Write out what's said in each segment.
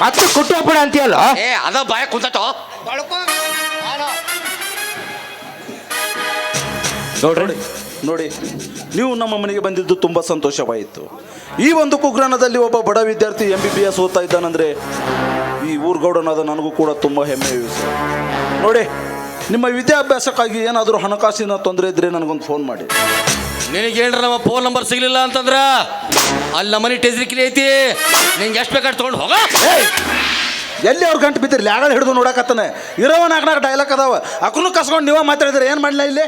ಮತ್ತೆ ಕೊಟ್ಟು ಹಬ್ಬಣ ಅಂತೀಯಲ್ಲ? ಏ ಅದ ಬಾಯ ಕುಂತಟೋ ನೋಡ್ರಿ ನೋಡಿ ನೀವು ನಮ್ಮ ಮನೆಗೆ ಬಂದಿದ್ದು ತುಂಬ ಸಂತೋಷವಾಯಿತು. ಈ ಒಂದು ಕುಗ್ರಾಣದಲ್ಲಿ ಒಬ್ಬ ಬಡ ವಿದ್ಯಾರ್ಥಿ ಎಂ ಬಿ ಬಿ ಎಸ್ ಓದ್ತಾ ಇದ್ದಾನಂದ್ರೆ ಈ ಊರ್ಗೌಡನಾದ ನನಗೂ ಕೂಡ ತುಂಬ ಹೆಮ್ಮೆ ವಿಷಯ ನೋಡಿ ನಿಮ್ಮ ವಿದ್ಯಾಭ್ಯಾಸಕ್ಕಾಗಿ ಏನಾದರೂ ಹಣಕಾಸಿನ ತೊಂದರೆ ಇದ್ದರೆ ನನಗೊಂದು ಫೋನ್ ಮಾಡಿ. ನಿನಗೇನ್ರ ನಮ್ಮ ಫೋನ್ ನಂಬರ್ ಸಿಗ್ಲಿಲ್ಲ ಅಂತಂದ್ರ? ಅಲ್ಲಿ ನಮ್ಮನೆ ಟೆಸ್ರಿಕಿಲಿ ಐತಿ. ನಿಂಗೆ ಎಷ್ಟು ಬೇಕಾದ್ರೆ ತೊಗೊಂಡು ಹೋಗ! ಎಲ್ಲಿ ಅವ್ರ ಗಂಟು ಬಿದ್ದಿರಲಿ? ಆಗಳ ಹಿಡಿದು ನೋಡಕತ್ತಾನೆ. ಇರೋ ನಾಲ್ಕು ನಾಲ್ಕು ಡೈಲಾಗ್ ಅದಾವ. ಅಕ್ಕನು ಕಸ್ಕೊಂಡು ನೀವೇ ಮಾತಾಡಿದ್ರೆ ಏನು ಮಾಡ್ಲಾ ಇಲ್ಲಿ?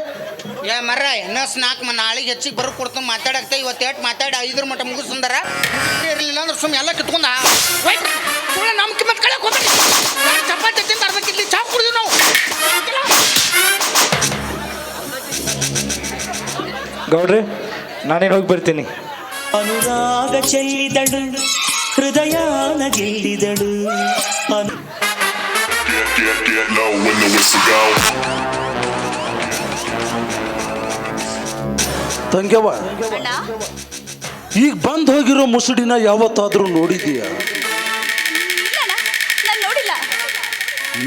ಏ ಮರ ಎನ್ನಸ್ ನಾಲ್ಕು ಮ ನಾಳೆಗೆ ಹೆಚ್ಚಿಗೆ ಬರೋ ಕೊಡ್ತು ಮಾತಾಡಕ್ತ. ಇವತ್ತು ಏಟ್ ಮಾತಾಡಿ ಐದ್ರ ಮಟ್ಟ ಮುಗಿಸ್ಂದಾರ ಇರಲಿಲ್ಲ ಅಂದ್ರೆ ಸುಮ್ಮನೆ ಎಲ್ಲ ಕಿತ್ಕೊಂಡ ನಮ್ಮ ಕಿಮ್ಮತ್ ಕಡೆ ಚಪಾತಿ ತಿಂದು ಅರ್ಧ ಚಾ ಕುಡಿದ್ವಿ ನಾವು. ಗೌಡ್ರಿ ನಾನೇನು ಹೋಗಿ ಬರ್ತೀನಿ. ಅನುರಾಗ ಚೆಲ್ಲಿದಳು ಹೃದಯಾನ ಗೆಲ್ಲಿದಳು. ತಂಗ್ಯವ ಈಗ ಬಂದ್ ಹೋಗಿರೋ ಮುಸುಡಿನ ಯಾವತ್ತಾದ್ರೂ ನೋಡಿದೀಯ?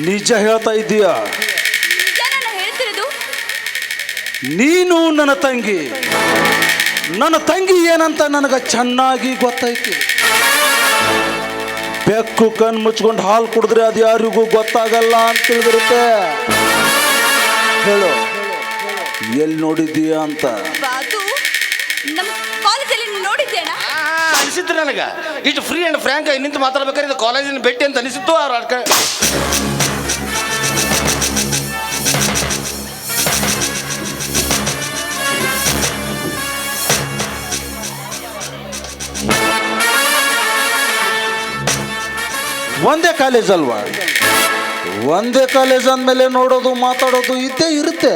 ನಿಜ ಹೇಳ್ತಾ ಇದ್ದೀಯಾ? ನೀನು ನನ್ನ ತಂಗಿ. ನನ್ನ ತಂಗಿ ಏನಂತ ನನಗೆ ಚೆನ್ನಾಗಿ ಗೊತ್ತೈತಿ. ಬೆಕ್ಕು ಕಣ್ಣು ಮುಚ್ಕೊಂಡು ಹಾಲು ಕುಡಿದ್ರೆ ಅದು ಯಾರಿಗೂ ಗೊತ್ತಾಗಲ್ಲ ಅಂತ ತಿಳಿದಿರುತ್ತೆ. ಹೇಳು. ಎಲ್ಲಿ ನೋಡಿದ್ದೀಯ ಅಂತ. ಅದು ನಮ್ಮ ಕಾಲೇಜಲ್ಲಿ ನೋಡಿದ್ದೆ ಅಣ್ಣ ಅನಿಸಿತ್ತು ನನಗೆ. ಇಷ್ಟು ಫ್ರೀ ಅಂಡ್ ಫ್ರ್ಯಾಂಕ್ ನಿಂತು ಮಾತಾಡ್ಬೇಕಾದ್ರೆ ಇದು ಕಾಲೇಜಿನ ಭೇಟಿ ಅಂತ ಅನಿಸಿತ್ತು ಅವ್ರ ಒಂದೇ ಕಾಲೇಜ್ ಅಲ್ವಾ? ಒಂದೇ ಕಾಲೇಜ್ ಅಂದಮೇಲೆ ನೋಡೋದು ಮಾತಾಡೋದು ಇದ್ದೇ ಇರುತ್ತೆ.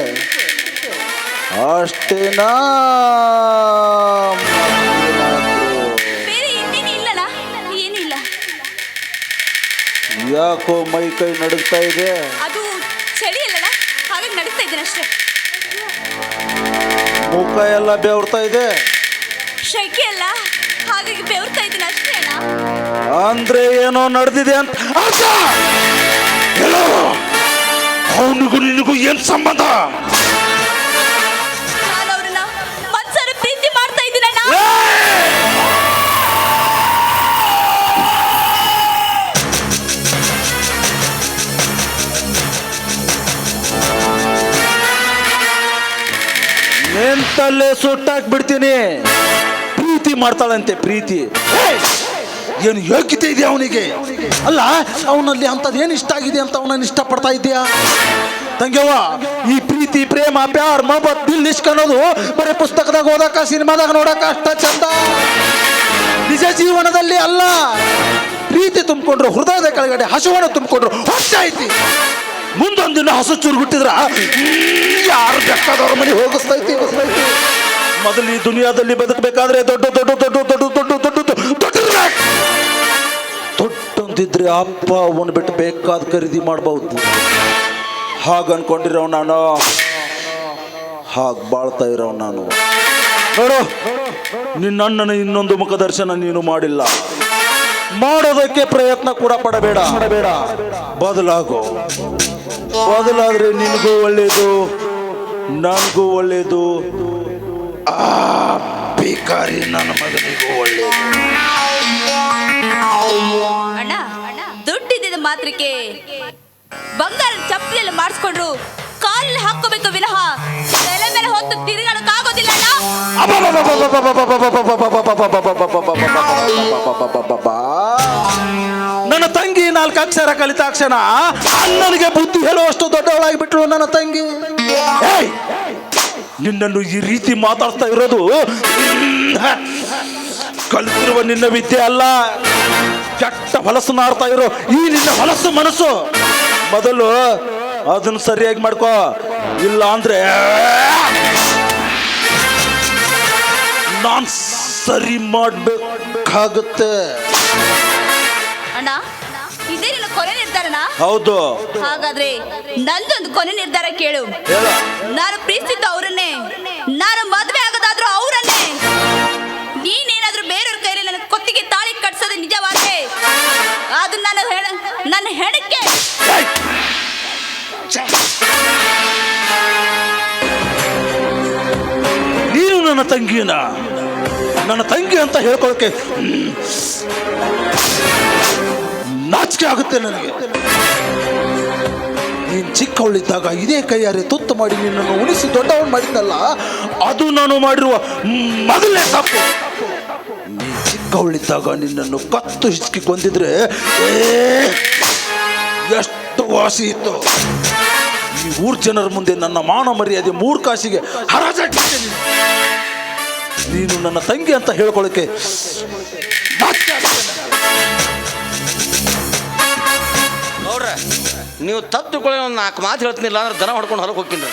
ಅಷ್ಟೇನಾ ಯಾಕೋ ಮೈ ಕೈ ನಡುಗ್ತಾ ಇದೆ. ಅದು ಚಳಿ ಹಾಗಾಗಿ ಇದ್ದೇನೆ ಅಷ್ಟೇ. ಮುಖ ಎಲ್ಲ ಬೆವರ್ತಾ ಇದೆ. ಶೆಕೆ ಅಲ್ಲ? ಹಾಗಾಗಿ ಬೆವರ್ತಾ ಇದ್ದೀನಿ ಅಷ್ಟೇ ಅಣ್ಣ ಅಂದ್ರೆ ಏನೋ ನಡೆದಿದೆ ಅಂತ. ಅವನಿಗೂ ನಿನಗೂ ಏನ್ ಸಂಬಂಧ? ನಿಂತಲ್ಲೇ ಸುಟ್ಟಾಕ್ ಬಿಡ್ತೀನಿ ಪ್ರೀತಿ ಮಾಡ್ತಾಳಂತೆ ಪ್ರೀತಿ! ಏನು ಯೋಗ್ಯತೆ ಇದೆಯಾ ಅವನಿಗೆ? ಅಲ್ಲ, ಅವನಲ್ಲಿ ಅಂಥದ್ದೇನು ಇಷ್ಟ ಆಗಿದೆ ಅಂತ ಅವನನ್ನು ಇಷ್ಟಪಡ್ತಾ ಇದೆಯಾ ತಂಗ್ಯವ್ವ, ಈ ಪ್ರೀತಿ, ಪ್ರೇಮ, ಪ್ಯಾರ್ ಮೊಹಬತ್ ದಿಲ್ ಇಸ್ಕೊಳ್ಳೋದು ಬರೀ ಪುಸ್ತಕದಾಗ ಓದಕ್ಕ ಸಿನಿಮಾದಾಗ ನೋಡಕ್ಕ ಅಷ್ಟ ಚಂದ. ನಿಜ ಜೀವನದಲ್ಲಿ ಅಲ್ಲ. ಪ್ರೀತಿ ತುಂಬಿಕೊಂಡ್ರು, ಹೃದಯದ ಕೆಳಗಡೆ ಹಸುವನ್ನು ತುಂಬಿಕೊಂಡ್ರು ಹೊಟ್ಟೆ ಐತಿ. ಮುಂದೊಂದು ದಿನ ಹಸು ಚೂರು ಹುಟ್ಟಿದ್ರ ಯಾರು ಬೇಕಾದವ್ರ ಮನೆ ಹೋಗಿಸ್ತೈತಿ. ಮೊದಲು ಈ ದುನಿಯಾದಲ್ಲಿ ಬದುಕಬೇಕಾದ್ರೆ ದೊಡ್ಡ ದೊಡ್ಡ ದೊಡ್ಡ ದೊಡ್ಡ ದೊಡ್ಡ ದೊಡ್ಡ ದೊಡ್ಡ ಅಪ್ಪ ಅವನು ಬಿಟ್ಟು ಬೇಕಾದ ಖರೀದಿ ಮಾಡಬಹುದು ಹಾಗ ಅನ್ಕೊಂಡಿರೋ ನಾನು. ಹಾಗೆ ಬಾಳ್ತಾ ಇರೋ ನಾನು. ನೋಡು, ನಿನ್ನ ಅಣ್ಣನ ಇನ್ನೊಂದು ಮುಖದರ್ಶನ ನೀನು ಮಾಡಿಲ್ಲ. ಮಾಡೋದಕ್ಕೆ ಪ್ರಯತ್ನ ಕೂಡ ಪಡಬೇಡ ಪಡಬೇಡ. ಬದಲಾಗು. ಬದಲಾದ್ರೆ ನಿನಗೂ ಒಳ್ಳೇದು, ನನಗೂ ಒಳ್ಳೇದು. ಆ ಬೇಕಾರಿ ನನ್ನ ಮಗನಿಗೂ ಒಳ್ಳೆಯದು ಅಣ್ಣ ದುಡ್ಡಿದ್ದ ಮಾತ್ರಕ್ಕೆ ಬಂಗಾರ ಚಪ್ಪಲಿ ಎಲ್ಲ ಮಾಡಿಸ್ಕೊಂಡ್ರು ಕಾಲಲ್ಲಿ ಹಾಕೋಬೇಕು ವಿನಃ. ತಲೆ ಮೇಲೆ ಹೊತ್ತು ತಿರುಗಾಡಕ್ಕಾಗೋದಿಲ್ಲ ಅಣ್ಣ. ನನ್ನ ತಂಗಿ ನಾಲ್ಕು ಅಕ್ಷರ ಕಲಿತಾಕ್ಷಣ. ಅಣ್ಣನಿಗೆ ಬುದ್ಧಿ ಹೇಳುವಷ್ಟು ದೊಡ್ಡವಳಾಗಿ ಬಿಟ್ಳು ನನ್ನ ತಂಗಿ. ಏಯ್! ನಿನ್ನನ್ನು ಈ ರೀತಿ ಮಾತಾಡ್ತಾ ಇರೋದು? ಕಲಿತಿರುವ ನಿನ್ನ ವಿದ್ಯೆ ಅಲ್ಲ. ಕೆಟ್ಟ ಹೊಲಸು ನಾಡ್ತಾ ಇರೋ ಈ ನಿನ್ನ ಹೊಲಸು ಮನಸ್ಸು. ಮೊದಲು ಅದನ್ನು ಸರಿಯಾಗಿ ಮಾಡ್ಕೋ. ಇಲ್ಲ ಅಂದ್ರೆ ನಾನ್ ಸರಿ ಮಾಡ್ಬೇಕಾಗುತ್ತೆ. ಅಣ್ಣ ಇದೇ ನಿನ್ನ ಕೊನೆ ನಿರ್ಧಾರನ? ಹೌದು. ಹಾಗಾದ್ರೆ ನಂದೊಂದು ಕೊನೆ ನಿರ್ಧಾರ ಕೇಳು. ಹೇಳ. ನಾನು ಪ್ರೀತಿಸಿದ್ದು ಅವರನ್ನೇ. ನಾನು ಮದುವೆ ಆಗೋದಾದ್ರೂ ಅವರನ್ನೇ. ನೀನೇನಾದ್ರೂ ಬೇರೆಯವ್ರ ಕೈಯಲ್ಲಿ ನನ್ನ ಕೊತ್ತಿಗೆ ತಾಳಿ ಕಟ್ಸೋದು ನಿಜವಾದ್ರೆ ಅದು ನನ್ನ ಹೆಣ ನನ್ನ ಹೆಣಕ್ಕೆ. ನೀನು ನನ್ನ ತಂಗಿನ ನನ್ನ ತಂಗಿ ಅಂತ ಹೇಳ್ಕೊಳಕ್ಕೆ ನಾಚಿಕೆ ಆಗುತ್ತೆ ನನಗೆ. ನೀನು ಚಿಕ್ಕವಳಿದ್ದಾಗ ಇದೇ ಕೈಯಾರೆ ತುತ್ತು ಮಾಡಿ ನಿನ್ನನ್ನು ಉಳಿಸಿ ದೊಡ್ಡವನ್ ಮಾಡಿದ್ದಲ್ಲ, ಅದು ನಾನು ಮಾಡಿರುವ ಮೊದಲನೇ ತಪ್ಪು. ನೀನ್ ಚಿಕ್ಕವಳಿದ್ದಾಗ ನಿನ್ನನ್ನು ಕತ್ತು ಹಿಚ್ಕಿ ಕೊಂದಿದ್ರೆ ಎಷ್ಟು ವಾಸಿ ಇತ್ತು. ಈ ಊರ್ ಜನರ ಮುಂದೆ ನನ್ನ ಮಾನ ಮರ್ಯಾದೆ ಮೂರು ಕಾಸಿಗೆ ನೀನು. ನೀನು ನನ್ನ ತಂಗಿ ಅಂತ ಹೇಳ್ಕೊಳ್ಳೋಕೆ ನೀವು ತಪ್ಪು ತಿಳ್ಕೊಳ್ಳಿ ಒಂದು ನಾಲ್ಕು ಮಾತು ಹೇಳ್ತೀನಿಲ್ಲ ಅಂದ್ರೆ ದನ ಹೊಡ್ಕೊಂಡು ಹೊರಗೆ ಹೋಗ್ತೀನಿ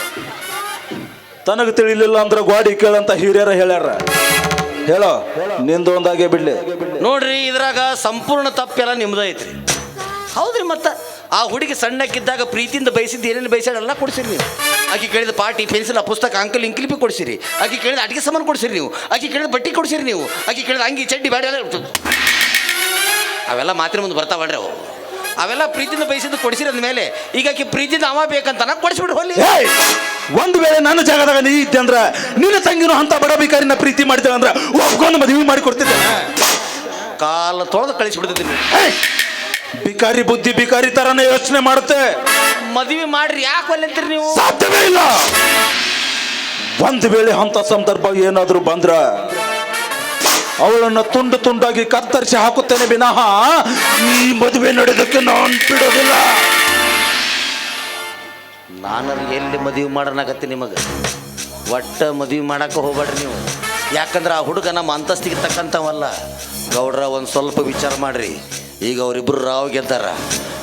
ತನಗೆ ತಿಳಿಲಿಲ್ಲ ಅಂದ್ರೆ ಗೋಡಿ ಕೇಳಂತ ಹಿರಿಯರ ಹೇಳ್ಯಾರ. ಹೇಳೋ ನಿಂದು ಒಂದಾಗೆ ಬಿಡ್ಲಿ. ನೋಡ್ರಿ ಇದ್ರಾಗ ಸಂಪೂರ್ಣ ತಪ್ಪೆಲ್ಲ ನಿಮ್ದು ಐತ್ರಿ. ಹೌದ್ರಿ ಮತ್ತೆ? ಆ ಹುಡುಗಿ ಸಣ್ಣಕ್ಕಿದ್ದಾಗ ಪ್ರೀತಿಯಿಂದ ಬಯಸಿದ್ದು ಏನೇನು ಬಯಸ್ಯಾಳ ಎಲ್ಲ ಕೊಡಿಸಿರಿ ನೀವು. ಆಕೆ ಕೇಳಿದ ಪಾಟಿ ಪೆನ್ಸಿಲ್ ಆ ಪುಸ್ತಕ ಅಂಕಲ್ ಇಂಕ್ಲಿಪಿ ಕೊಡಿಸಿರಿ. ಆಕೆ ಕೇಳಿದ ಅಡಿಗೆ ಸಾಮಾನು ಕೊಡಿಸಿರಿ ನೀವು. ಆಕೆ ಕೇಳಿದ ಬಟ್ಟೆ ಕೊಡಿಸಿರಿ ನೀವು. ಆಕೆ ಕೇಳಿದ ಅಂಗಿ ಚಡ್ಡಿ ಬ್ಯಾಡ. ಅವೆಲ್ಲ ಮಾತ್ರ ಮುಂದೆ ಬರ್ತಾವಲ್ರಿ ಅವು. ಅವೆಲ್ಲ ಪ್ರೀತಿಯಿಂದ ಬಯಸಿದ್ದು ಕೊಡಿಸಿರಿ ಮೇಲೆ ಈಗ ಆಕೆ ಪ್ರೀತಿಯಿಂದ ಅವ ಬೇಕಂತ ನಾ ಕೊಡಿಸ್ಬಿಟ್ಟು ಹೋಲಿ ಒಂದು ವೇಳೆ ನನ್ನ ಜಾಗದಾಗ ನೀ ಇದ್ದೆ ಅಂದ್ರ ನಿನ್ನ ತಂಗಿನೂ ಅಂತ ಬಡ ಭಿಕಾರಿನ ಪ್ರೀತಿ ಮಾಡ್ತೇವೆ ಅಂದ್ರ ಒಪ್ಕೊಂಡು ಮದುವೆ ಮಾಡಿ ಕೊಡ್ತಿದ್ದೆ ಕಾಲ ತೊಳೆದು ಕಳಿಸ್ಬಿಡ್ತಿದ್ದೀನಿ ಬಿಕಾರಿ ಭಿಕಾರಿ ಬುದ್ಧಿ ಭಿಕಾರಿ ತರನೇ ಯೋಚನೆ ಮಾಡುತ್ತೆ. ಮದುವೆ ಮಾಡ್ರಿ ಯಾಕೆ ಒಲ್ಲೆ ನೀವು? ಸಾಧ್ಯವೇ ಇಲ್ಲ. ಒಂದ್ ವೇಳೆ ಅಂತ ಸಂದರ್ಭ ಏನಾದರೂ ಬಂದ್ರ ಅವಳನ್ನ ತುಂಡು ತುಂಡಾಗಿ ಕತ್ತರಿಸಿ ಹಾಕುತ್ತೇನೆ ವಿನಃ ಈ ಮದುವೆ ನಡೆದಕ್ಕೆ ನಾನು ಬಿಡೋದಿಲ್ಲ. ನಾನು ಎಲ್ಲಿ ಮದುವೆ ಮಾಡೋಣಾಗತ್ತೆ ನಿಮಗೆ? ಒಟ್ಟ ಮದುವೆ ಮಾಡಕ್ಕೆ ಹೋಗ್ಬೇಡ್ರಿ ನೀವು. ಯಾಕಂದ್ರೆ ಆ ಹುಡುಗ ನಮ್ಮ ಅಂತಸ್ತಿಗೆ ತಕ್ಕಂಥವಲ್ಲ ಗೌಡ್ರ, ಒಂದು ಸ್ವಲ್ಪ ವಿಚಾರ ಮಾಡ್ರಿ. ಈಗ ಅವರಿಬ್ಬರು ರಾವ್ ಗೆದ್ದಾರ.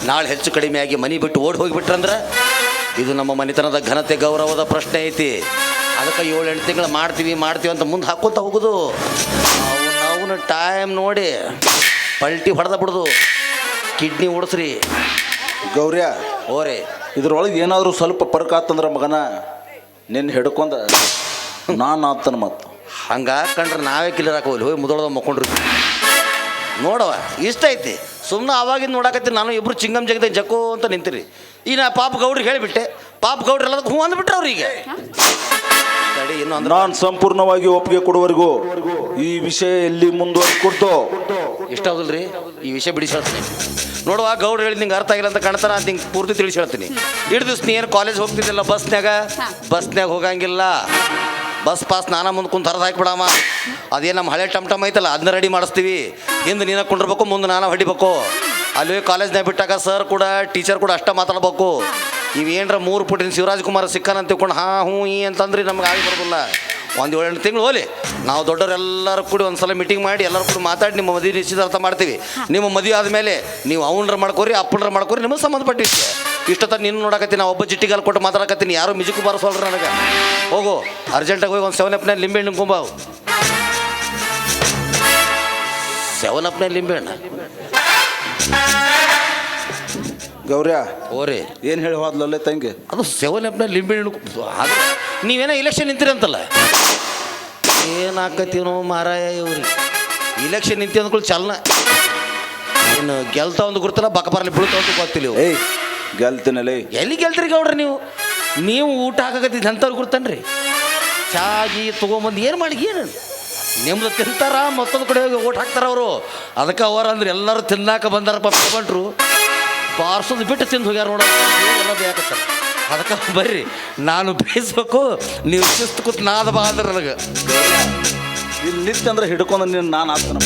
ನಾಳೆ ಹೆಚ್ಚು ಕಡಿಮೆ ಆಗಿ ಮನೆ ಬಿಟ್ಟು ಓಡಿ ಹೋಗಿಬಿಟ್ರಂದ್ರೆ? ಇದು ನಮ್ಮ ಮನೆತನದ ಘನತೆ, ಗೌರವದ ಪ್ರಶ್ನೆ ಐತಿ. ಅದಕ್ಕೆ ಏಳು ಎಂಟು ತಿಂಗಳು ಮಾಡ್ತೀವಿ ಮಾಡ್ತೀವಿ ಅಂತ ಮುಂದೆ ಹಾಕ್ಕೊತ ಹೋಗುದು. ನಾವು ಟೈಮ್ ನೋಡಿ ಪಲ್ಟಿ ಹೊಡೆದ ಬಿಡ್ದು. ಕಿಡ್ನಿ ಓಡಿಸ್ರಿ ಗೌರ್ಯ ಓರೆ ಇದ್ರೊಳಗೆ ಏನಾದರೂ ಸ್ವಲ್ಪ ಪರಕ ಆತಂದ್ರೆ ಮಗನ ನಿನ್ನ ಹಿಡ್ಕೊಂಡ ನಾನು ಆತನ ಮತ್ತು ಹಂಗೆ ಕಂಡ್ರೆ ನಾವೇ ಕಿಲ್ಲರ್ ಹಾಕೋಲಿ ಹೋಗಿ ಮುದೊಳದ ಮಕ್ಕೊಂಡ್ರಿ. ನೋಡವ ಇಷ್ಟ ಐತಿ. ಸುಮ್ಮನೆ ಅವಾಗಿಂದ ನೋಡಕತ್ತೀನಿ. ನಾನು ಇಬ್ರು ಚಿಂಗಮ್ ಜಗದ ಜಕ್ಕೋ ಅಂತ ನಿಂತಿರಿ. ಈ ನಾ ಪಾಪ ಗೌಡ್ರಿಗೆ ಹೇಳಿಬಿಟ್ಟೆ. ಪಾಪ ಗೌಡ್ರು ಎಲ್ಲದಕ್ಕೆ ಹ್ಞೂ ಅಂದ್ಬಿಟ್ರೆ ಅವ್ರಿಗೆ ತಡಿ ಇನ್ನು ಅಂದ್ರೆ ನಾನು ಸಂಪೂರ್ಣವಾಗಿ ಒಪ್ಪಿಗೆ ಕೊಡುವವರೆಗೂ ಈ ವಿಷಯ ಎಲ್ಲಿ ಮುಂದುವರಿಕೊಡ್ತು ಇಷ್ಟ ಈ ವಿಷಯ ಬಿಡಿಸಿ ಹೇಳ್ತೀನಿ ನೋಡುವ ಗೌಡ್ರು ಹೇಳಿ ನಿಂಗೆ ಅರ್ಥ ಆಗಿಲ್ಲ ಅಂತ ಕಾಣ್ತಾನ ಅಂತ ನಿಂಗೆ ಪೂರ್ತಿ ತಿಳಿಸಿ ಹೇಳ್ತೀನಿ. ಇಡ್ ದಿವ್ಸ ನೀ ಏನು ಕಾಲೇಜ್ ಹೋಗ್ತಿದ್ದಿಲ್ಲ ಬಸ್ನ್ಯಾಗ ಬಸ್ನ್ಯಾಗ ಹೋಗಂಗಿಲ್ಲ. ಬಸ್ ಪಾಸ್ ನಾನ ಮುಂದೆ ಕುಂತ ಹರಿದು ಹಾಕಿಬಿಡಮ್ಮ. ಅದೇ ನಮ್ಮ ಹಳೆ ಟಮ್ಟಮ್ ಟಮ್ ಐತಲ್ಲ ಅದನ್ನ ರೆಡಿ ಮಾಡಿಸ್ತೀವಿ. ಹಿಂದೆ ನೀನು ಕುಂಡಿರ್ಬೇಕು ಮುಂದೆ ನಾನು ಹೊಡಿಬೇಕು. ಅಲ್ಲಿ ಕಾಲೇಜ್ನಾಗ ಬಿಟ್ಟಾಗ ಸರ್ ಕೂಡ ಟೀಚರ್ ಕೂಡ ಅಷ್ಟೇ ಮಾತಾಡ್ಬೇಕು. ಇವೇನ್ರ ಮೂರು ಪುಟಿನ ಶಿವರಾಜ್ ಕುಮಾರ್ ಸಿಕ್ಕನ ಅಂತ ತಿಳ್ಕೊಂಡು ಹಾ ಹ್ಞೂ ಈ ಅಂತಂದ್ರೆ ನಮ್ಗೆ ಆಗಿ ಬರೋದಿಲ್ಲ. ಒಂದು ಏಳೆಂಟು ತಿಂಗಳು ಹೋಲಿ. ನಾವು ದೊಡ್ಡವರೆಲ್ಲರೂ ಕೂಡಿ ಒಂದು ಸಲ ಮೀಟಿಂಗ್ ಮಾಡಿ ಎಲ್ಲರೂ ಕೂಡ ಮಾತಾಡಿ ನಿಮ್ಮ ಮದುವೆ ನಿಶ್ಚಿತಾರ್ಥ ಮಾಡ್ತೀವಿ. ನಿಮ್ಮ ಮದುವೆ ಆದಮೇಲೆ ನೀವು ಅವನರ ಮಾಡ್ಕೋರಿ ಅಪ್ಪನರ ಮಾಡ್ಕೋರಿ ನಿಮಗೆ ಸಂಬಂಧಪಟ್ಟಿತ್ತು ಇಷ್ಟೊತ್ತ ನೀನು ನೋಡಕತ್ತೀನಿ ನಾ ಒಬ್ಬ ಜಿಟ್ಟಿಗಾಲ್ ಕೊಟ್ಟು ಮಾತಾಡಕತ್ತೀನಿ ಯಾರು ಮ್ಯೂಸಿಕ್ ಬಾರಿಸೋಲ್ರಿ ನನಗೆ. ಹೋಗು ಅರ್ಜೆಂಟಾಗಿ ಹೋಗಿ ಒಂದು ಸೆವೆನ್ ಅಪ್ನ ಲಿಂಬೆ ಹಣ್ಣು ಕುಂಬಾವು ಸೆವೆನ್ ಅಪ್ನ ಲಿಂಬೆ ಹಣ್ಣು. ಗೌರ್ಯ ಓರಿ. ಏನು ಹೇಳಿ ಹೋದ್ಲಲ್ಲೇ ತಂಗಿ? ಅದು ಸೆವೆನ್ ಎಪ್ನ ಲಿಂಬೆ ಹಣ್ಣು ಅದು ನೀವೇನೋ ಇಲೆಕ್ಷನ್ ನಿಂತಿರಂತಲ್ಲ? ಏನಾಕತ್ತೀನೋ ಮಾರಾಯ ಇವ್ರಿ. ಇಲೆಕ್ಷನ್ ನಿಂತಿ ಅಂದ್ಕೊಳ್ಳಿ ಚಲನ. ಏನು ಗೆಲ್ತ ಒಂದು ಗುರ್ತಲ್ಲ ಬಕ್ಕ ಬರಲಿ ಬೀಳ್ತಾ ಅಂತ ಗೊತ್ತಿಲ್ಲ ಇವು. ಏಯ್ ಎಲ್ಲಿ ಗೆಲ್ತೀರಿ ಗೌಡ್ರಿ ನೀವು? ನೀವು ಊಟ ಹಾಕಕತ್ತಿದ್ದು ಅಂಥವ್ರು ಗುರ್ತನ್ರಿ. ಚಾಗಿ ತೊಗೊಂಬಂದು ಏನು ಮಾಡಿ ಏನು? ನಿಮ್ದು ತಿಂತಾರ ಮತ್ತೊಂದು ಕಡೆ ಹೋಗಿ ಓಟ್ ಹಾಕ್ತಾರ ಅವರು. ಅದಕ್ಕೆ ಅವರ ಅಂದ್ರೆ ಎಲ್ಲರೂ ತಿನ್ನಾಕ ಬಂದಾರ ಬಂದಾರಪ್ಪ ತಗೊಂಡ್ರು ಪಾರ್ಸೋದು ಬಿಟ್ಟು ತಿಂದು ಹೋಗ್ಯಾರ ನೋಡ. ಎಲ್ಲ ಅದಕ್ಕೆ ಬರ್ರಿ, ನಾನು ಬೇಯಿಸ್ಬೇಕು, ನೀವು ಶಿಸ್ತು ಕೂತ್ ನಾದ ಬಾ ಅಂದ್ರೆ ನನಗೆ. ಇಲ್ಲಿ. ನಿಂತಂದ್ರೆ ಹಿಡ್ಕೊಂಡು ನೀನು ನಾನು ಆತನ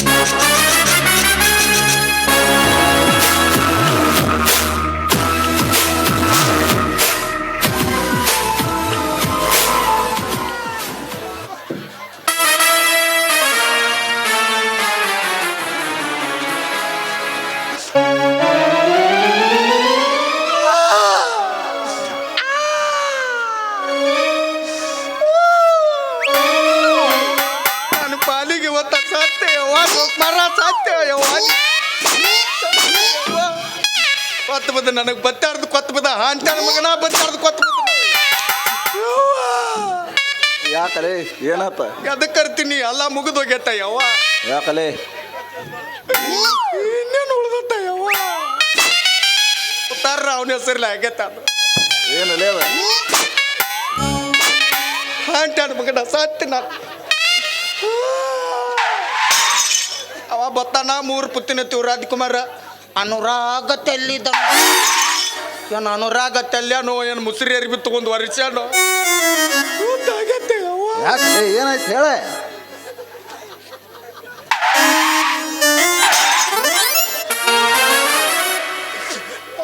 ಬದ ನನಗೆ ಬತ್ತಾರ್ದು ಕೊತ್ತು ಬದ ಹಾಂಚಾನ ಮಗನ ಬತ್ತಾರ್ದು ಕೊತ್ತು ಬದ ಯಾಕಲೇ? ಏನಾತ ಅದಕ್ಕೆ ಕರ್ತೀನಿ? ಎಲ್ಲ ಮುಗಿದೋಗ್ಯತ್ತ ಯವ್ವ. ಯಾಕಲೇ? ಇನ್ನೇನು ಉಳ್ದತ್ತ ಯವ್ವ? ಉತ್ತಾರ ಅವನ ಹೆಸರಿಲ್ಲ ಆಗೈತ ಅದು. ಏನು ಲೇವ ಹಾಂಟಾಡ ಮಗನ ಸತ್ತಿ ನಾನು ಅವ ಬತ್ತಾನ ಮೂರು ಪುತ್ತಿನ ತಿವ್ ರಾಜ್ಕುಮಾರ. ಅನುರಾಗ ತೆಲ್ಲಿದ ಏನು ಅನುರಾಗ ತೆಲ್ಯಾನೋ ಏನು ಮುಸ್ರಿ ಅರಿಬಿ ತಗೊಂಡು ವರಿಸ್ಯಾನೋ ಯಾಕೆ? ಏನಾಯ್ತು? ಹೇಳ.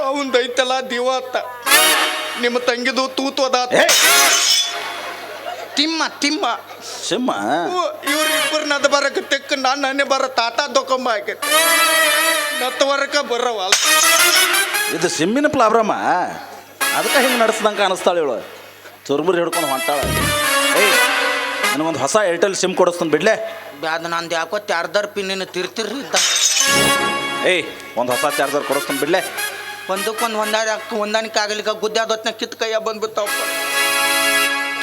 ಅವಂದೈತಲ್ಲ ಐತಲ್ಲ ದಿವ ಅತ್ತ ನಿಮ್ಮ ತಂಗಿದು ತೂತು ಅದ ಏ ತಿಮ್ಮ ತಿಮ್ಮ. ಸಿಂಹ? ಇವ್ರ ನದ ಬರಕ ತೆಕ್ಕ ನಾನು ನನ್ನೆ ಬರ ತಾತ ದೊಕೊಂಬ ಆಗೈತೆ ನತ್ತವರಕ ಬರವಲ್ಲ ಇದು ಸಿಮ್ಮಿನ ಪ್ರಾಬ್ಲಮ ಅದಕ್ಕೆ ಹಿಂಗೆ ನಡೆಸ್ದಂಗೆ ಅನಿಸ್ತಾಳೆ ಇವಳು. ಚುರುಮುರಿ ಹಿಡ್ಕೊಂಡು ಹೊಂಟಾಳ. ಏಯ್ ನನಗೊಂದು ಹೊಸ ಏರ್ಟೆಲ್ ಸಿಮ್ ಕೊಡಿಸ್ತಾನೆ ಬಿಡ್ಲೆ. ಬ್ಯಾದ ನಂದು ಯಾಕೋ ಚಾರ್ಜರ್ ಪಿನ್ ಪಿನ್ನಿನ ತಿರ್ತಿರ್ರಿ ಇದ್ದ ಏಯ್ ಒಂದು ಹೊಸ ಚಾರ್ಜರ್ ಕೊಡಿಸ್ತಾನೆ ಬಿಡ್ಲೆ. ಒಂದಕ್ಕೊಂದು ಹೊಂದಾಣ ಹೊಂದಾಣಿಕೆ ಆಗಲಿಕ್ಕ ಹೊತ್ತಿನ ಕಿತ್ ಕೈಯ ಬಂದ್ಬಿಡ್ತಾವಪ್ಪ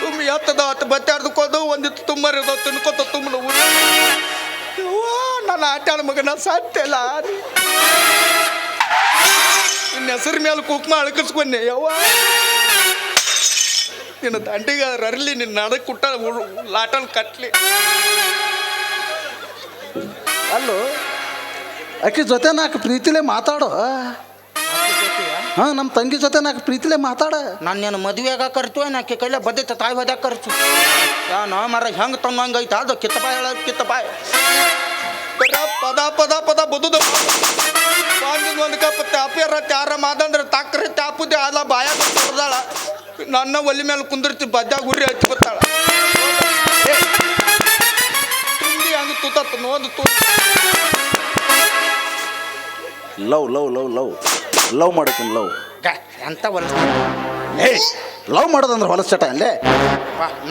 ತುಂಬ ಎತ್ತದ ಹತ್ತು ಬತ್ತಾಡ್ದಕ್ಕೋದು ಒಂದಿತ್ತು ತುಂಬರಿದ ತಿನ್ಕೋತ ತುಂಬ ನನ್ನ ಆಟ ಆಡ ಮಗನ ಸಾಧ್ಯಲ್ಲ ನಿನ್ನ ಹೆಸರು ಮೇಲೆ ಕುಕ್ಮ ಅಳಕಿಸ್ಕೊಂಡೆ, ಯವ್ವ. ನಿನ್ನ ದಂಡಿಗೆ ಅರಲಿ, ನಿನ್ನ ನಡಕ್ಕೆ ಕುಟ್ಟ ಲಾಟಲ್ ಕಟ್ಲಿ. ಅಲ್ಲೋ ಆಕೆ ಜೊತೆ ನಾಲ್ಕು ಪ್ರೀತಿಲೇ ಮಾತಾಡು? ಹಾಂ ನಮ್ಮ ತಂಗಿ ಜೊತೆ ನಾಲ್ಕು ಪ್ರೀತಿಲೆ ಮಾತಾಡ. ನಾನು ನಿನ್ನ ಖರ್ಚು ಏನು ನಾಕೆ ಕೈಲ ಬದ್ದೈತೆ ತಾಯಿ ಬದ್ಯಾಗ ಯಾ ನಾ ಮರ ಹೆಂಗೆ ಐತ ಅದು ಕಿತ್ತಪಾಯ ಹೇಳ ಕಿತ್ತಪಾಯ ಬರ ಪದ ಪದ ಪದ ಬದುದ ಒಂದು ಕಪ್ ತಾಪಿಯರ ತ್ಯಾರ ಮಾದಂದ್ರೆ ತಾಕ್ರೆ ತಾಪುದೆ ಅಲ್ಲ ಬಾಯಾಗ ಹೊಡೆದಾಳ ನನ್ನ ಒಲಿ ಮೇಲೆ ಕುಂದಿರ್ತಿ ಬದ್ಯಾಗ ಉರಿ ಹಚ್ಚಿ ಬರ್ತಾಳ ತುಂಬಿ ಹಂಗೆ ತೂತ ನೋದು ತೂ love love love love. Love ಮಾಡಕ್ಕೆ ಲವ್ ಎಂತ ಹೊಲಸ? ಏಯ್ ಲವ್ ಮಾಡೋದಂದ್ರೆ ಹೊಲಸ ಚಟ ಅಲ್ಲೇ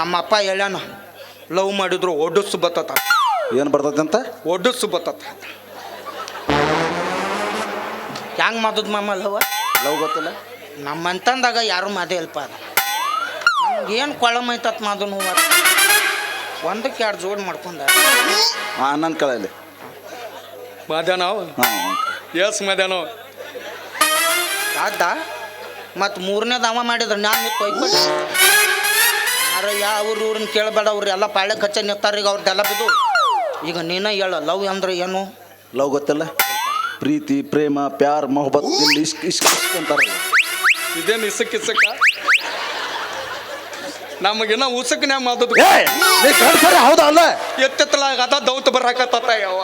ನಮ್ಮ ಅಪ್ಪ ಹೇಳ್ಯಾನ ಲವ್ ಮಾಡಿದ್ರು ಒಡ್ಡುಸು ಬತ್ತತ. ಏನು ಬರ್ತೈತೆ ಅಂತ ಒಡ್ಡಸು ಬತ್ತತ. ಹ್ಯಾಂಗ ಮಾತದ್ ಮಾಮ ಲವ್ ಲವ್ ಗೊತ್ತಿಲ್ಲ? ನಮ್ಮಂತಂದಾಗ ಯಾರು ಮಾದೇ ಅಲ್ಪ ಅದು. ನಮ್ಗೆ ಏನು ಕೊಳಮ್ ಐತತ್ ಮಾದು ನೋವು ಒಂದಕ್ಕೆ ಎರಡು ಜೋಡಿ ಮಾಡ್ಕೊಂಡ. ಹಾಂ ನನ್ನ ಕಳೆಯಲ್ಲಿ ಮಧ್ಯಾಹ್ನ ಹಾಂ ಎಸ್ ಮಧ್ಯಾಹ್ನ ಅದ ಮತ್ತು ಮೂರನೇದು ಅವ ಮಾಡಿದ್ರು ನಾನು ಕೊಯ್ಕೊಟ್ಟು ಯಾರ ಯಾವ ಊರಿನ ಕೇಳಬೇಡ ಅವ್ರು ಎಲ್ಲ ಪಾಳೆ ಕಚ್ಚ ನಿಂತಾರ ಈಗ ಅವ್ರದ್ದೆಲ್ಲ ಬಿದ್ದು. ಈಗ ನೀನ ಹೇಳ ಲವ್ ಅಂದ್ರೆ ಏನು? ಲವ್ ಗೊತ್ತಲ್ಲ? ಪ್ರೀತಿ ಪ್ರೇಮ ಪ್ಯಾರ್ ಮೊಹಬತ್ ಇಷ್ಕ್ ಇಷ್ಕ್ ಇಷ್ಕ್ ಅಂತಾರಲ್ಲ. ಇದೇನು ಇಸಕ್ ಇಸಕ್ಕ ನಮಗಿನ್ನ ಉಸಕ್ನ್ಯಾಗ ಮಾಡೋದು ಏಯ್ ನೀ ಕಳ್ಸರಿ ಹೌದಾ ಅಲ್ಲ? ಎತ್ತೆತ್ತಲಾಗ ಅದ ದೌತ್ ಬರಾಕತ್ತ ಯಾವ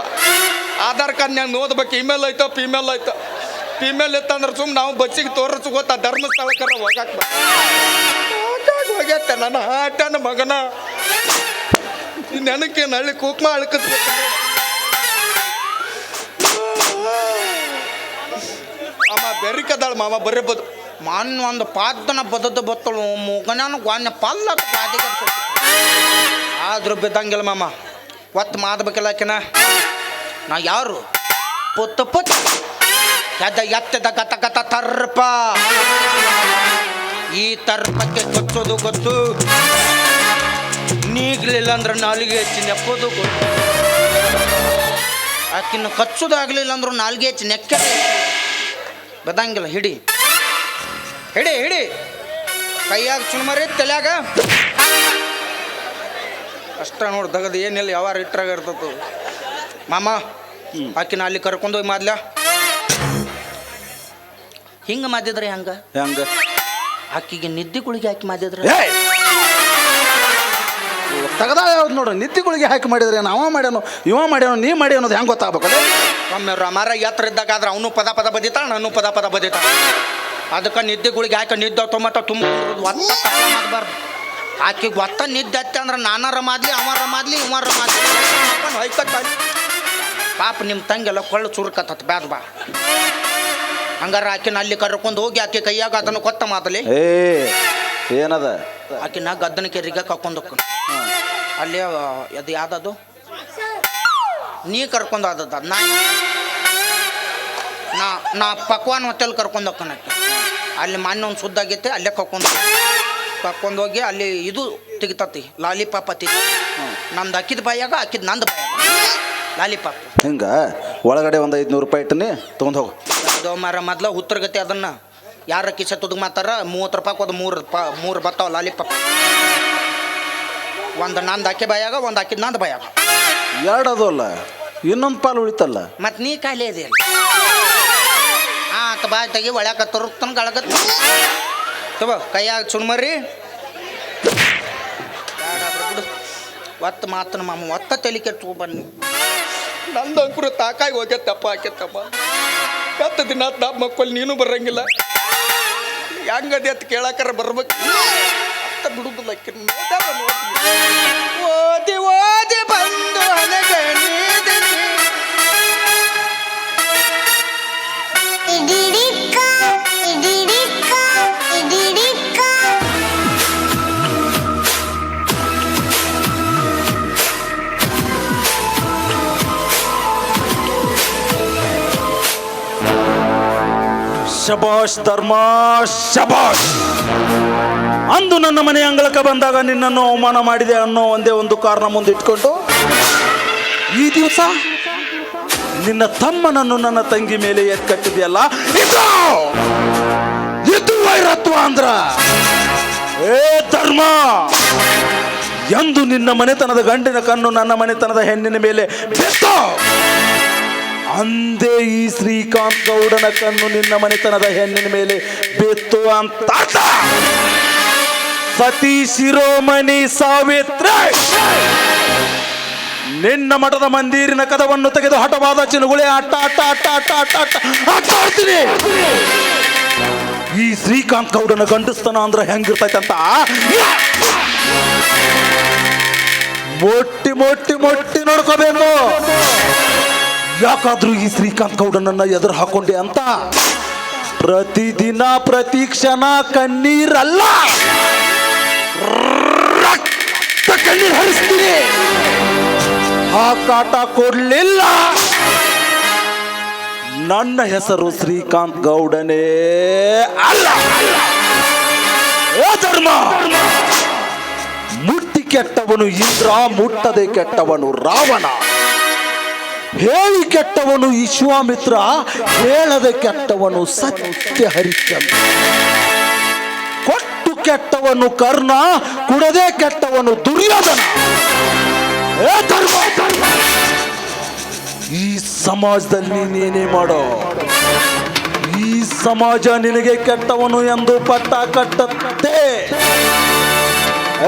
ಆಧಾರ್ ಕಾರ್ಡ್ನ್ಯಾಗ ನೋಡ್ಬೇಕು ಇಮೇಲ್ ಐತೋ ಫಿಮೇಲ್ ಐತೋ. ಫಿಮೇಲ್ ಇತ್ತಂದ್ರೆ ಸುಮ್ ನಾವು ಬಸ್ಸಿಗೆ ತೋರಿಸ್ ಗೊತ್ತಾ ಧರ್ಮಸ್ಥಳಕ್ಕೆ ಹೋಗಾಕ ಹೋಗ್ಯತ್ತ ನನ್ನ ಆಟನ ಮಗನ. ನೆನಕ್ಕೆ ನಳ್ಳಿ ಕುಕ್ಮ ಅಳ್ಕತ್ ಅಮ್ಮ ಬೆರಿಕದಾಳ ಮಾಮ, ಬರೀಬೋದು. ಮಾನ್ ಒಂದು ಪಾದನ ಬದದ ಬತ್ತಳು ಮಗನ ಗ್ವಾನ್ಯ ಪಲ್ಲ ಪಾದಿಗೆ ಆದ್ರೂ ಬಿದ್ದಂಗಿಲ್ಲ ಮಾಮ. ಒತ್ತು ಮಾದಬೇಕಲ್ಲ ಆಕಿನ. ನಾ ಯಾರು? ಪುತ್ತ ಪುತ್ತ. ಎದ್ದ ಎತ್ತದ ಗತ ಗತ ತರ್ಪ. ಈ ತರ್ಪಕ್ಕೆ ಕೊಚ್ಚೋದು ಗೊತ್ತು. ನೀಗ್ಲಿಲ್ಲ ಅಂದ್ರೆ ನಾಲಿಗೆ ಹೆಚ್ಚಿ ನೆಪ್ಪೋದು ಗೊತ್ತು. ಆಕಿನ ಕಚ್ಚೋದು ಆಗ್ಲಿಲ್ಲ ನಾಲ್ಗೆ ನಾಲಿಗೆ ಹೆಚ್ಚಿ ನೆಕ್ಕ ಬದಂಗಿಲ್ಲ ಹಿಡಿ. ಹಿಡಿ ಹಿಡಿ. ಕೈಯಾಗ ಚುಣ್ಮರಿ ತಲ್ಯಾಗ? ಅಷ್ಟ ನೋಡಿ ದಗದ ಏನಿಲ್ಲ ಯಾವಾರ ಇಟ್ರಾಗ ಇರ್ತದ ಮಾಮ ಆಕಿನ ಅಲ್ಲಿ ಕರ್ಕೊಂಡೋಗಿ ಮಾಡ್ಲ ಹಿಂಗ ಮಾದಿದ್ರೆ ಹೆಂಗ? ಹೆಂಗ? ಆಕಿಗೆ ನಿದ್ದೆ ಗುಳಿಗೆ ಹಾಕಿ ಮಾದಿದ್ರೆ ತಗದ ಯಾವ್ದು ನೋಡು ನಿದ್ದಿಗಳಿಗೆ ಹಾಕಿ ಮಾಡಿದ್ರೆ ಅವ ಮಾಡ್ಯಾನೋ ಇವ ಮಾಡ್ಯಾನೋ ನೀ ಮಾಡಿ ಅನ್ನೋದು ಹೆಂಗೆ ಗೊತ್ತಾಗ್ಬೇಕು ಒಮ್ಮೆ ರಮಾರ ಎತ್ತರ ಇದ್ದಾಗ ಆದ್ರೆ ಅವನು ಪದ ಪದ ಬದಿತಾ ನಾನು ಪದ ಪದ ಬದಿತಾಳ. ಅದಕ್ಕೆ ನಿದ್ದೆ ಗುಳಿಗೆ ಹಾಕಿ ನಿದ್ದೆ ತೊಂಬತ್ತ ತುಂಬ ಒತ್ತ ಮಾಡಬಾರ್ದು ಆಕಿಗೆ ಒತ್ತ ನಿದ್ದೆ ಹತ್ತೆ ಅಂದ್ರೆ ನಾನಾರ ಮಾದ್ಲಿ ಅವರ ರಮಾದ್ಲಿ ಇವರ ಮಾದ್ಲಿ. ಹೊಯ್ಕತ್ತ ಪಾಪ ನಿಮ್ಮ ತಂಗೆಲ್ಲ ಕೊಳ್ಳು ಚುರುಕತ್ತ ಬ್ಯಾದ ಬಾ. ಹಂಗಾರ ಆಕಿನ ಅಲ್ಲಿ ಕರ್ಕೊಂಡು ಹೋಗಿ ಆಕೆ ಕೈಯಾಗ ಅದನ್ನು ಕೊತ್ತ ಮಾತಲಿ ಏ ಏನದ? ಆಕಿನ ಗದ್ದನ ಕೆರಿಗೆ ಕರ್ಕೊಂಡು ಹೋಗ್ಕೊಂಡು ಅಲ್ಲಿ ಅದು ಯಾವ್ದದು? ನೀ ಕರ್ಕೊಂಡು ಆದದ ನಾ ನಾ ನಾ ಪಕ್ವಾನ್ ಹೋಟೆಲ್ ಕರ್ಕೊಂಡು ಆಕೆ. ಅಲ್ಲಿ ಮೊನ್ನೆ ಒಂದು ಸುದ್ದ ಆಗೈತೆ ಅಲ್ಲೇ ಕರ್ಕೊಂಡು ಕರ್ಕೊಂಡು ಹೋಗಿ ಅಲ್ಲಿ ಇದು ತೆಗಿತತಿ ಲಾಲಿಪಾಪ ತೆಗಿ ನಂದು ಅಕ್ಕಿದ ಬಾಯಾಗ ಅಕ್ಕಿದ ನಂದು ಬಾಯಾಗ. ಲಾಲಿಪಾಪ್. ಹಿಂಗ? ಒಳಗಡೆ ಒಂದು ಐದುನೂರು ರೂಪಾಯಿ ಇಟ್ಟನಿ ತೊಗೊಂಡು ಹೋಗು. ಅದು ಮಾರ ಮೊದ್ಲ ಉತ್ತರಗತಿ ಅದನ್ನ. ಯಾರ ಕಿಸ ತುದುಗ್ ಮಾತಾರ ಮೂವತ್ತು ರೂಪಾಯಿ ಒಂದು ಮೂರು ರೂಪಾಯಿ ಮೂರು ಬರ್ತಾವ ಲಾಲಿಪಾಪ್. ಒಂದು ನಂದು ಅಕ್ಕಿ ಬಾಯಾಗ ಒಂದು ಅಕ್ಕಿದ್ ನಂದು ಬಾಯಾಗ. ಎರಡು ಅದು ಅಲ್ಲ ಇನ್ನೊಂದು ಪಾಲು ಉಳಿತಲ್ಲ. ಮತ್ತು ನೀ ಖಾಲಿ ಇದೆ ಹಾಂ ಬಾಯ್ ತೆಗಿ ಒಳ್ಯಾಕ ತರುತ್ತನ ಗಳಗತ್ ತಗೋ ಕೈಯಾಗ ಚುಣ್ಮರಿ ಒತ್ತ ಮಾತನ ಮಾಮ ಒತ್ತ ತಲೆ ಕೆಟ್ಟು ಬನ್ನಿ. ನಂದು ಅಂಕುರ ತಾಕಾಗಿ ಹೋಗ್ಯತ್ತಪ್ಪ ಆಕೆತ್ತಪ್ಪ ಹತ್ತು ದಿನ ನಾ ಮಕ್ಕಳು ನೀನು ಬರಂಗಿಲ್ಲ ಹೆಂಗದೆ ಅಂತ ಕೇಳಾಕರ ಬರ್ಬೇಕು. ಅತ್ತ ಬಿಡುದಿಲ್ಲ ಆಕಿನ್ ಶಬಾಷ್ ಧರ್ಮ ಶಬಾಷ್ ಅಂದು ನನ್ನ ಮನೆ ಅಂಗಳಕ್ಕೆ ಬಂದಾಗ ನಿನ್ನನ್ನು ಅವಮಾನ ಮಾಡಿದೆ ಅನ್ನೋ ಒಂದೇ ಒಂದು ಕಾರಣ ಮುಂದಿಟ್ಕೊಂಡು ಈ ದಿವಸ ನಿನ್ನ ತಮ್ಮನನ್ನು ನನ್ನ ತಂಗಿ ಮೇಲೆ ಎತ್ಕಟ್ಟಿದೆಯಲ್ಲ ಇದು ಇದು ವೈರತ್ವ ಅಂದ್ರ. ಏ ಧರ್ಮ! ಎಂದು ನಿನ್ನ ಮನೆತನದ ಗಂಡಿನ ಕಣ್ಣು ನನ್ನ ಮನೆತನದ ಹೆಣ್ಣಿನ ಮೇಲೆ ಬೆತ್ತೋ. ಅಂದೇ ಈ ಶ್ರೀಕಾಂತ್ ಗೌಡನ ಕಣ್ಣು ನಿನ್ನ ಮನೆತನದ ಹೆಣ್ಣಿನ ಮೇಲೆ ಬೆತ್ತು ಅಂತ ಸತಿ ಶಿರೋಮಣಿ ಸಾವಿತ್ರ! ನಿನ್ನ ಮಠದ ಮಂದಿರಿನ ಕದವನ್ನು ತೆಗೆದು ಹಠವಾದ ಚಿನುಗುಳೆ ಅಟ್ಟ ಅಟ್ಟ ಅಟ್ಟ ಅಟ್ಟ ಅಟ್ಟ ಅಟ್ಟ ಈ ಶ್ರೀಕಾಂತ್ ಗೌಡನ ಗಂಡಸ್ತನ ಅಂದ್ರೆ ಹೆಂಗಿರ್ತೈತೆ ಅಂತ? ಮೊಟ್ಟಿ ಮೊಟ್ಟಿ ಮೊಟ್ಟಿ ನೋಡ್ಕೋಬೇಕು. ಯಾಕಾದ್ರೂ ಈ ಶ್ರೀಕಾಂತ್ ಗೌಡನನ್ನ ಎದುರು ಹಾಕೊಂಡೆ ಅಂತ? ಪ್ರತಿದಿನ ಪ್ರತಿ ಕ್ಷಣ ಕಣ್ಣೀರಲ್ಲ. ರಕ್ತ ಕಣ್ಣೀರ್ ಹರಿಸ್ತೀನಿ. ಆ ಕಾಟ ಕೊಡ್ಲಿಲ್ಲ. ನನ್ನ ಹೆಸರು ಶ್ರೀಕಾಂತ್ ಗೌಡನೇ ಅಲ್ಲ. ಧರ್ಮ! ಮುಟ್ಟಿ ಕೆಟ್ಟವನು ಇಂದ್ರ, ಮುಟ್ಟದೆ ಕೆಟ್ಟವನು ರಾವಣ. ಹೇಳಿ ಕೆಟ್ಟವನು ವಿಶ್ವಾಮಿತ್ರ ಹೇಳದೆ ಕೆಟ್ಟವನು ಸತ್ಯ ಹರಿಶ್ಚಂದ್ರ. ಕೊಟ್ಟು ಕೆಟ್ಟವನು ಕರ್ಣ, ಕುಡದೆ ಕೆಟ್ಟವನು ದುರ್ಯೋಧನ. ಈ ಸಮಾಜದಲ್ಲಿ ನೀನೇ ಮಾಡೋ. ಈ ಸಮಾಜ ನಿನಗೆ ಕೆಟ್ಟವನು ಎಂದು ಪಟ್ಟ ಕಟ್ಟತ್ತೆ.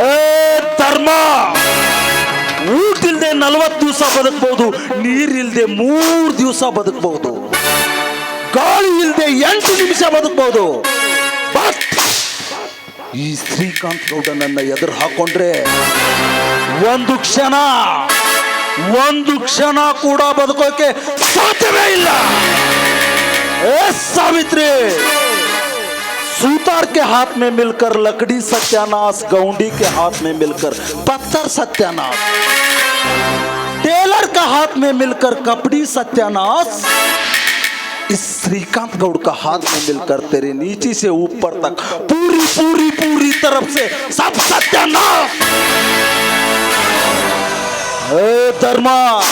ಏ ಧರ್ಮ ನಲವತ್ತು ದಿವಸ ಬದುಕಬಹುದು ನೀರಿಲ್ಲದೆ ಮೂರು ದಿವಸ ಬದುಕಬಹುದು ಗಾಳಿ ಇಲ್ಲದೆ ಎಂಟು ನಿಮಿಷ ಬದುಕಬಹುದು ಈ ಶ್ರೀಕಾಂತ್ ಗೌಡನನ್ನ ಎದುರು ಹಾಕೊಂಡ್ರೆ ಒಂದು ಕ್ಷಣ ಒಂದು ಕ್ಷಣ ಕೂಡ ಬದುಕೋಕೆ ಸಾಧ್ಯವೇ ಇಲ್ಲ. ಏ ಸಾವಿತ್ರಿ! सूतार के हाथ में मिलकर, लकड़ी सत्यानाश, गौंडी के हाथ में मिलकर, पत्थर सत्यानाश। टेलर का हाथ में मिलकर, कपड़ी सत्यानाश। इस श्रीकांत गौड़ का हाथ में मिलकर, तेरे नीचे से ऊपर तक, पूरी पूरी पूरी तरफ़ से सब सत्यानाश। धर्मा!